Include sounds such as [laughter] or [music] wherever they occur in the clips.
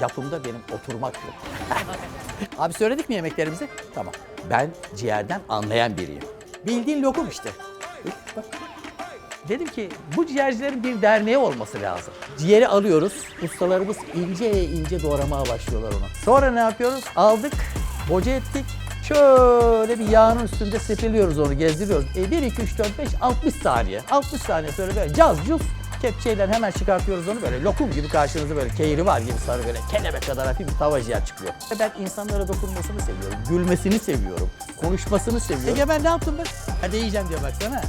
Yapımda benim oturmak yok. [laughs] Abi söyledik mi yemeklerimizi? Tamam. Ben ciğerden anlayan biriyim. Bildiğin lokum işte. Bak. Dedim ki bu ciğercilerin bir derneği olması lazım. Ciğeri alıyoruz. Ustalarımız ince ince doğramaya başlıyorlar onu. Sonra ne yapıyoruz? Aldık, boca ettik. Şöyle bir yağın üstünde sepeliyoruz onu, gezdiriyoruz. E 1, 2, 3, 4, 5, 60 saniye. 60 saniye sonra böyle caz cuz kepçeyle hemen çıkartıyoruz onu böyle lokum gibi karşınıza böyle keyri var gibi sarı böyle kelebek kadar hafif bir tava ciğer çıkıyor. Ben insanlara dokunmasını seviyorum, gülmesini seviyorum, konuşmasını seviyorum. Ege ben ne yaptım ben? Hadi yiyeceğim diyor baksana.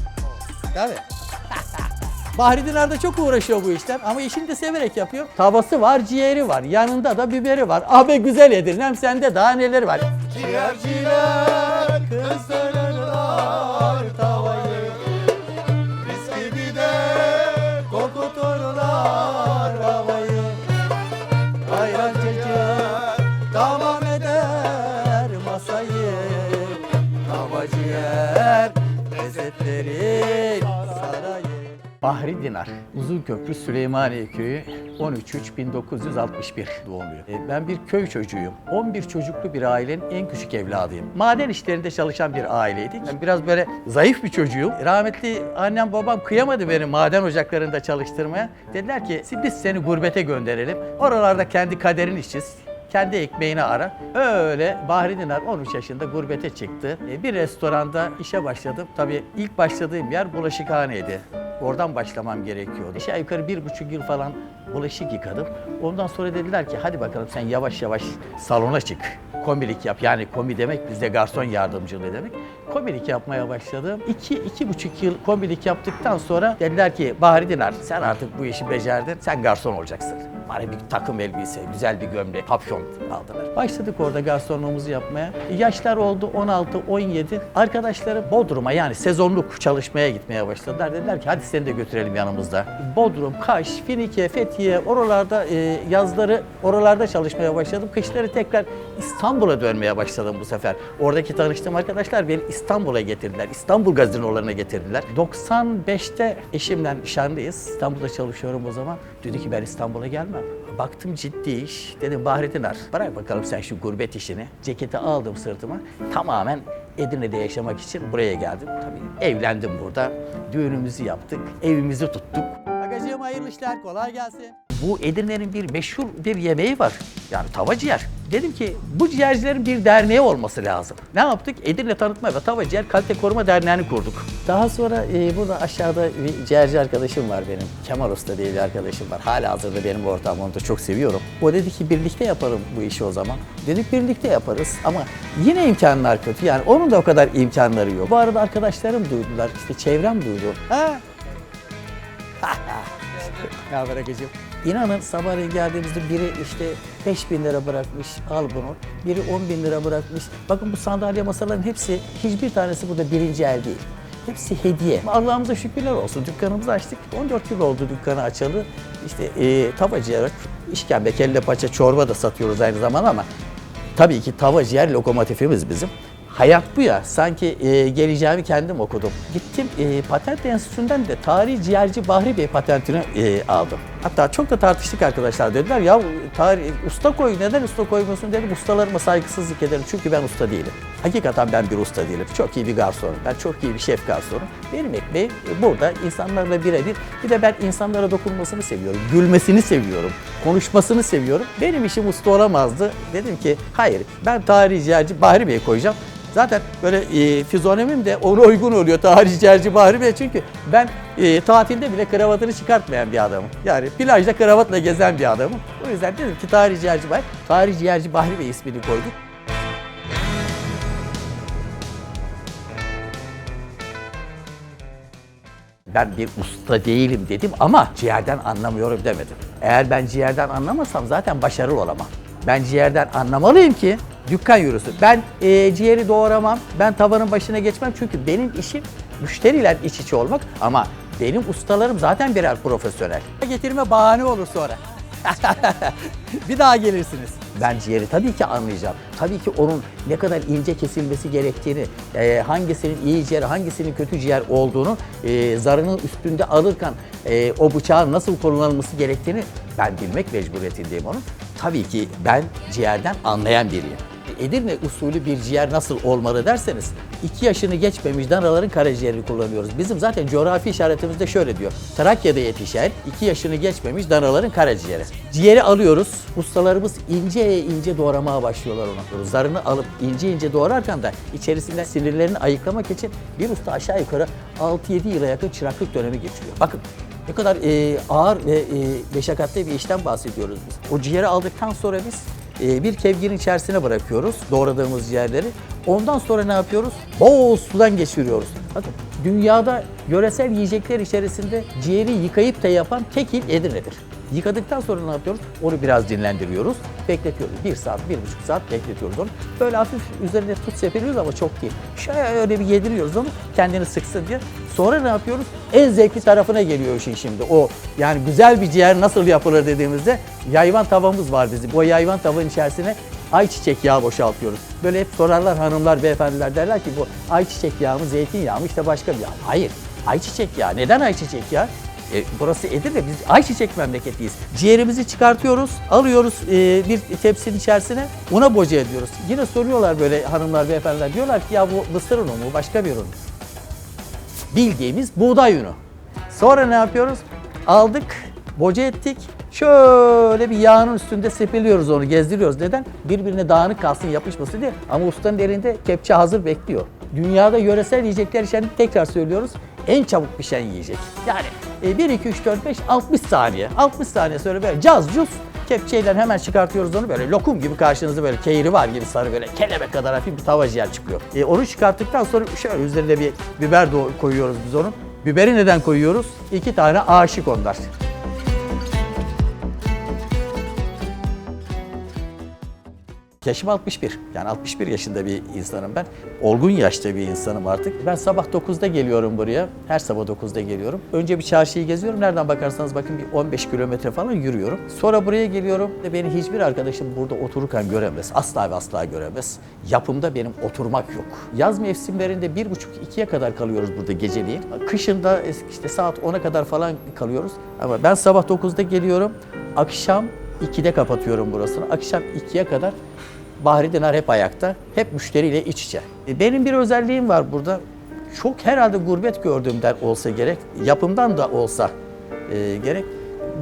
Tabii. [laughs] Bahri Dinar da çok uğraşıyor bu işten ama işini de severek yapıyor. Tavası var, ciğeri var, yanında da biberi var. Abi güzel Edirnem sende daha neler var? Ciğerciler kızdırırlar tavayı. Bahri Dinar, Uzunköprü Süleymaniye Köyü 13-3-1961 doğumluyum. E, Ben bir köy çocuğuyum. 11 çocuklu bir ailenin en küçük evladıyım. Maden işlerinde çalışan bir aileydik. Ben biraz böyle zayıf bir çocuğum. Rahmetli annem babam kıyamadı beni maden ocaklarında çalıştırmaya. Dediler ki biz seni gurbete gönderelim. Oralarda kendi kaderini çiz. Kendi ekmeğini ara. Öyle Bahri Dinar 13 yaşında gurbete çıktı. E, Bir restoranda işe başladım. Tabii ilk başladığım yer bulaşıkhaneydi. Oradan başlamam gerekiyordu. Aşağı yukarı bir buçuk yıl falan bulaşık yıkadım. Ondan sonra dediler ki hadi bakalım sen yavaş yavaş salona çık. Komilik yap. Yani komi demek bizde garson yardımcılığı demek. Komilik yapmaya başladım. İki, iki buçuk yıl komilik yaptıktan sonra dediler ki Bahri Dinar sen artık bu işi becerdin. Sen garson olacaksın. Bari bir takım elbise, güzel bir gömlek, papyon aldılar. Başladık orada garsonluğumuzu yapmaya. Yaşlar oldu 16, 17. Arkadaşlarım Bodrum'a yani sezonluk çalışmaya gitmeye başladılar. Dediler ki hadi seni de götürelim yanımızda. Bodrum, Kaş, Finike, Fethiye oralarda e, yazları oralarda çalışmaya başladım. Kışları tekrar İstanbul'a dönmeye başladım bu sefer. Oradaki tanıştığım arkadaşlar beni İstanbul'a getirdiler. İstanbul gazinolarına getirdiler. 95'te eşimle nişanlıyız. İstanbul'da çalışıyorum o zaman. Dedi ki ben İstanbul'a gelmem. Baktım ciddi iş. Dedim Bahri Dinar bırak bakalım sen şu gurbet işini. Ceketi aldım sırtıma. Tamamen Edirne'de yaşamak için buraya geldim. Tabii evlendim burada. Düğünümüzü yaptık. Evimizi tuttuk. Agacığım hayırlı işler. Kolay gelsin. Bu Edirne'nin bir meşhur bir yemeği var. Yani tava ciğer. Dedim ki bu ciğercilerin bir derneği olması lazım. Ne yaptık? Edirne Tanıtma ve Tava Ciğer Kalite Koruma Derneği'ni kurduk. Daha sonra e, burada aşağıda bir ciğerci arkadaşım var benim. Kemal Usta diye bir arkadaşım var. Hala hazırda benim ortağım onu da çok seviyorum. O dedi ki birlikte yapalım bu işi o zaman. Dedik birlikte yaparız ama yine imkanlar kötü. Yani onun da o kadar imkanları yok. Bu arada arkadaşlarım duydular, işte çevrem duydu. Ha? Ne haber Agacığım? İnanın sabahleyin geldiğimizde biri işte 5 bin lira bırakmış, al bunu. Biri 10 bin lira bırakmış. Bakın bu sandalye masaların hepsi, hiçbir tanesi burada birinci el değil. Hepsi hediye. Allah'ımıza şükürler olsun. Dükkanımızı açtık. 14 yıl oldu dükkanı açalı. İşte e, tavacıya, işkembe, kelle paça, çorba da satıyoruz aynı zamanda ama tabii ki tava ciğer lokomotifimiz bizim. Hayat bu ya. Sanki e, geleceğimi kendim okudum. Gittim e, patent enstitüsünden de tarih ciğerci Bahri Bey patentini e, aldım. Hatta çok da tartıştık arkadaşlar. Dediler ya tarih, usta koy neden usta koymuyorsun dedim. Ustalarıma saygısızlık ederim çünkü ben usta değilim. Hakikaten ben bir usta değilim. Çok iyi bir garsonum. Ben çok iyi bir şef garsonum. Benim ekmeğim burada insanlarla birebir. Bir de ben insanlara dokunmasını seviyorum. Gülmesini seviyorum. Konuşmasını seviyorum. Benim işim usta olamazdı. Dedim ki hayır ben tarih ciğerci Bahri Bey koyacağım. Zaten böyle e, fizyonomim de ona uygun oluyor tarih ciğerci Bahri Bey çünkü ben e, tatilde bile kravatını çıkartmayan bir adamım. Yani plajda kravatla gezen bir adamım. O yüzden dedim ki tarih ciğerci Bahri, tarih ciğerci Bahri Bey ismini koyduk. Ben bir usta değilim dedim ama ciğerden anlamıyorum demedim. Eğer ben ciğerden anlamasam zaten başarılı olamam. Ben ciğerden anlamalıyım ki dükkan yürüsün. Ben e, ciğeri doğramam, ben tavanın başına geçmem çünkü benim işim müşteriyle iç içe olmak ama benim ustalarım zaten birer profesyonel. Getirme bahane olur sonra. [laughs] bir daha gelirsiniz. Ben ciğeri tabii ki anlayacağım. Tabii ki onun ne kadar ince kesilmesi gerektiğini, e, hangisinin iyi ciğer, hangisinin kötü ciğer olduğunu, e, zarının üstünde alırken e, o bıçağın nasıl kullanılması gerektiğini ben bilmek mecburiyetindeyim onun. Tabii ki ben ciğerden anlayan biriyim. Edirne usulü bir ciğer nasıl olmalı derseniz 2 yaşını geçmemiş danaların karaciğerini kullanıyoruz. Bizim zaten coğrafi işaretimizde şöyle diyor. Trakya'da yetişen 2 yaşını geçmemiş danaların karaciğeri. Ciğeri alıyoruz. Ustalarımız ince ince doğramaya başlıyorlar onu. Zarını alıp ince ince doğrarken de içerisinden sinirlerini ayıklamak için bir usta aşağı yukarı 6-7 yıla yakın çıraklık dönemi geçiriyor. Bakın ne kadar e, ağır ve e, meşakkatli bir işten bahsediyoruz biz. O ciğeri aldıktan sonra biz bir kevginin içerisine bırakıyoruz doğradığımız ciğerleri. Ondan sonra ne yapıyoruz? Bol sudan geçiriyoruz. Bakın dünyada yöresel yiyecekler içerisinde ciğeri yıkayıp da yapan tek il Edirne'dir. Yıkadıktan sonra ne yapıyoruz? Onu biraz dinlendiriyoruz. Bekletiyoruz. Bir saat, bir buçuk saat bekletiyoruz onu. Böyle hafif üzerine tut sepeliyoruz ama çok değil. Şöyle bir yediriyoruz onu kendini sıksın diye. Sonra ne yapıyoruz? En zevkli tarafına geliyor işin şimdi. O yani güzel bir ciğer nasıl yapılır dediğimizde yayvan tavamız var bizim. O yayvan tavanın içerisine ayçiçek yağı boşaltıyoruz. Böyle hep sorarlar hanımlar, beyefendiler derler ki bu ayçiçek yağı mı, zeytinyağı mı işte başka bir yağ? Hayır. Ayçiçek yağı. Neden ayçiçek yağı? E, burası Edirne, biz ayçiçek memleketiyiz. Ciğerimizi çıkartıyoruz, alıyoruz e, bir tepsinin içerisine, una boca ediyoruz. Yine soruyorlar böyle hanımlar, beyefendiler, diyorlar ki ya bu mısır unu mu, başka bir un mu? bildiğimiz buğday unu. Sonra ne yapıyoruz? Aldık, boca ettik. Şöyle bir yağının üstünde sepeliyoruz onu, gezdiriyoruz. Neden? Birbirine dağınık kalsın, yapışmasın diye. Ama ustanın elinde kepçe hazır bekliyor. Dünyada yöresel yiyecekler için tekrar söylüyoruz. En çabuk pişen yiyecek. Yani e, 1, 2, 3, 4, 5, 60 saniye. 60 saniye sonra böyle caz cuz kepçeyle hemen çıkartıyoruz onu böyle lokum gibi karşınızda böyle keyri var gibi sarı böyle kelebek kadar hafif bir tava ciğer çıkıyor. E, onu çıkarttıktan sonra şöyle üzerine bir biber koyuyoruz biz onun. Biberi neden koyuyoruz? İki tane aşık onlar. Yaşım 61. Yani 61 yaşında bir insanım ben. Olgun yaşta bir insanım artık. Ben sabah 9'da geliyorum buraya. Her sabah 9'da geliyorum. Önce bir çarşıyı geziyorum. Nereden bakarsanız bakın bir 15 kilometre falan yürüyorum. Sonra buraya geliyorum beni hiçbir arkadaşım burada otururken göremez. Asla ve asla göremez. Yapımda benim oturmak yok. Yaz mevsimlerinde 1.30-2'ye kadar kalıyoruz burada geceliğin. Kışında işte saat 10'a kadar falan kalıyoruz. Ama ben sabah 9'da geliyorum. Akşam 2'de kapatıyorum burasını. Akşam 2'ye kadar Bahri Dinar hep ayakta, hep müşteriyle iç içe. E, Benim bir özelliğim var burada. Çok herhalde gurbet gördüğümden olsa gerek, yapımdan da olsa e, gerek.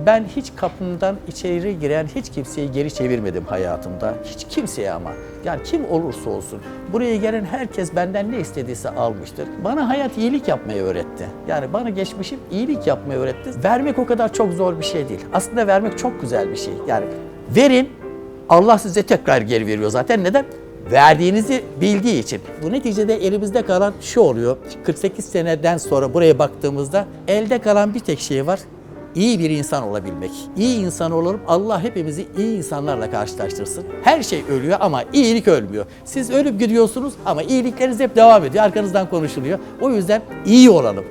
Ben hiç kapımdan içeri giren hiç kimseyi geri çevirmedim hayatımda. Hiç kimseye ama. Yani kim olursa olsun. Buraya gelen herkes benden ne istediyse almıştır. Bana hayat iyilik yapmayı öğretti. Yani bana geçmişim iyilik yapmayı öğretti. Vermek o kadar çok zor bir şey değil. Aslında vermek çok güzel bir şey. Yani verin, Allah size tekrar geri veriyor zaten. Neden? Verdiğinizi bildiği için. Bu neticede elimizde kalan şu oluyor. 48 seneden sonra buraya baktığımızda elde kalan bir tek şey var. İyi bir insan olabilmek. İyi insan olup Allah hepimizi iyi insanlarla karşılaştırsın. Her şey ölüyor ama iyilik ölmüyor. Siz ölüp gidiyorsunuz ama iyilikleriniz hep devam ediyor. Arkanızdan konuşuluyor. O yüzden iyi olalım.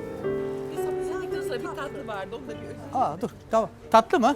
Bir tatlı vardı, onu da bir özür Aa dur tamam. Tatlı mı?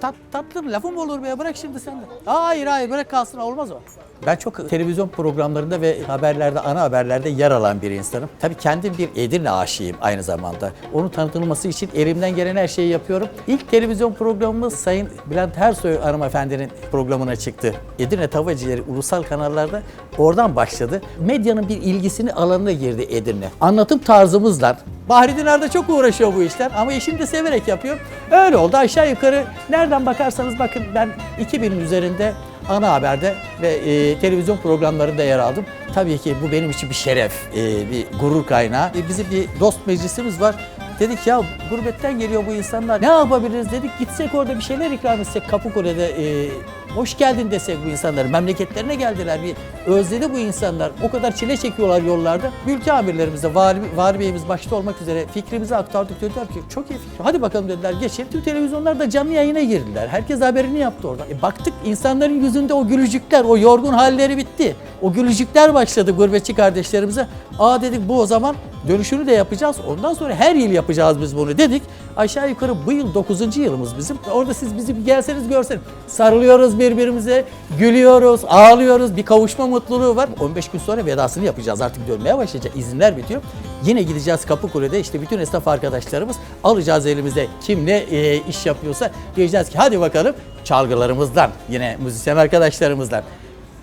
Tat, tatlı mı? Lafın mı olur be? Bırak şimdi sen de. Hayır hayır bırak kalsın olmaz o. Ben çok televizyon programlarında ve haberlerde, ana haberlerde yer alan bir insanım. Tabii kendim bir Edirne aşığıyım aynı zamanda. Onun tanıtılması için elimden gelen her şeyi yapıyorum. İlk televizyon programımız Sayın Bülent Ersoy hanımefendinin programına çıktı. Edirne Tavacıları ulusal kanallarda oradan başladı. Medyanın bir ilgisini alanına girdi Edirne. Anlatım tarzımızla Bahri Dinar da çok uğraşıyor bu işten ama işini de severek yapıyor. Öyle oldu aşağı yukarı nereden bakarsanız bakın ben 2000'in üzerinde ana haberde ve e, televizyon programlarında yer aldım. Tabii ki bu benim için bir şeref, e, bir gurur kaynağı. E, bizim bir dost meclisimiz var. Dedik ya gurbetten geliyor bu insanlar. Ne yapabiliriz dedik. Gitsek orada bir şeyler ikram etsek Kapıkule'de. E, hoş geldin desek bu insanları. Memleketlerine geldiler. Bir özledi bu insanlar. O kadar çile çekiyorlar yollarda. Ülke amirlerimize, vali, vali beyimiz başta olmak üzere fikrimizi aktardık. Dediler ki çok iyi fikir. Hadi bakalım dediler geçin. Tüm televizyonlar da canlı yayına girdiler. Herkes haberini yaptı orada. E, baktık insanların yüzünde o gülücükler, o yorgun halleri bitti. O gülücükler başladı gurbetçi kardeşlerimize. Aa dedik bu o zaman Dönüşünü de yapacağız. Ondan sonra her yıl yapacağız biz bunu dedik. Aşağı yukarı bu yıl 9. yılımız bizim. Orada siz bizi bir gelseniz görseniz. Sarılıyoruz birbirimize, gülüyoruz, ağlıyoruz. Bir kavuşma mutluluğu var. 15 gün sonra vedasını yapacağız. Artık dönmeye başlayacak. İzinler bitiyor. Yine gideceğiz Kapıkule'de işte bütün esnaf arkadaşlarımız alacağız elimize kim ne e, iş yapıyorsa diyeceğiz ki hadi bakalım çalgılarımızdan yine müzisyen arkadaşlarımızdan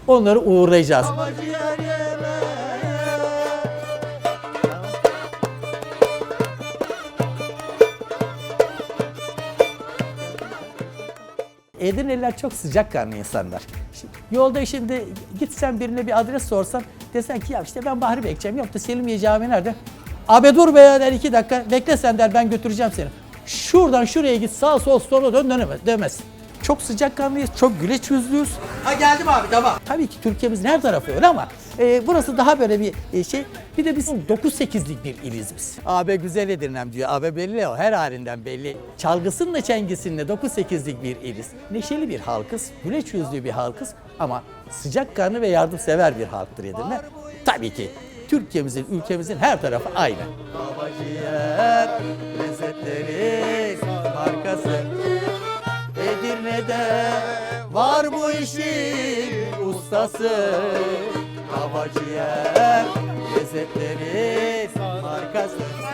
onları uğurlayacağız. Edirneliler çok sıcakkanlı insanlar. Şimdi yolda şimdi gitsen birine bir adres sorsan desen ki ya işte ben Bahri Bekçiyim yok da Selimiye Camii nerede? Abi dur be ya der iki dakika bekle sen der ben götüreceğim seni. Şuradan şuraya git sağ sol sola dön dönemez demez. Çok sıcakkanlıyız, çok güleç yüzlüyüz. Ha geldim abi tamam. Tabii ki Türkiye'mizin her tarafı öyle ama e, burası daha böyle bir e, şey. Bir de biz 9-8'lik bir iliz biz. Abi güzel Edirnem diyor. Abi belli o her halinden belli. Çalgısınla çengisinle 9-8'lik bir iliz. Neşeli bir halkız, güleç yüzlü bir halkız ama sıcakkanlı ve yardımsever bir halktır Edirne. Tabii ki Türkiye'mizin, ülkemizin her tarafı aynı. Babaciğer, lezzetleri markası. Edirne'de var bu işin ustası. Hava ciğer lezzetleri markası.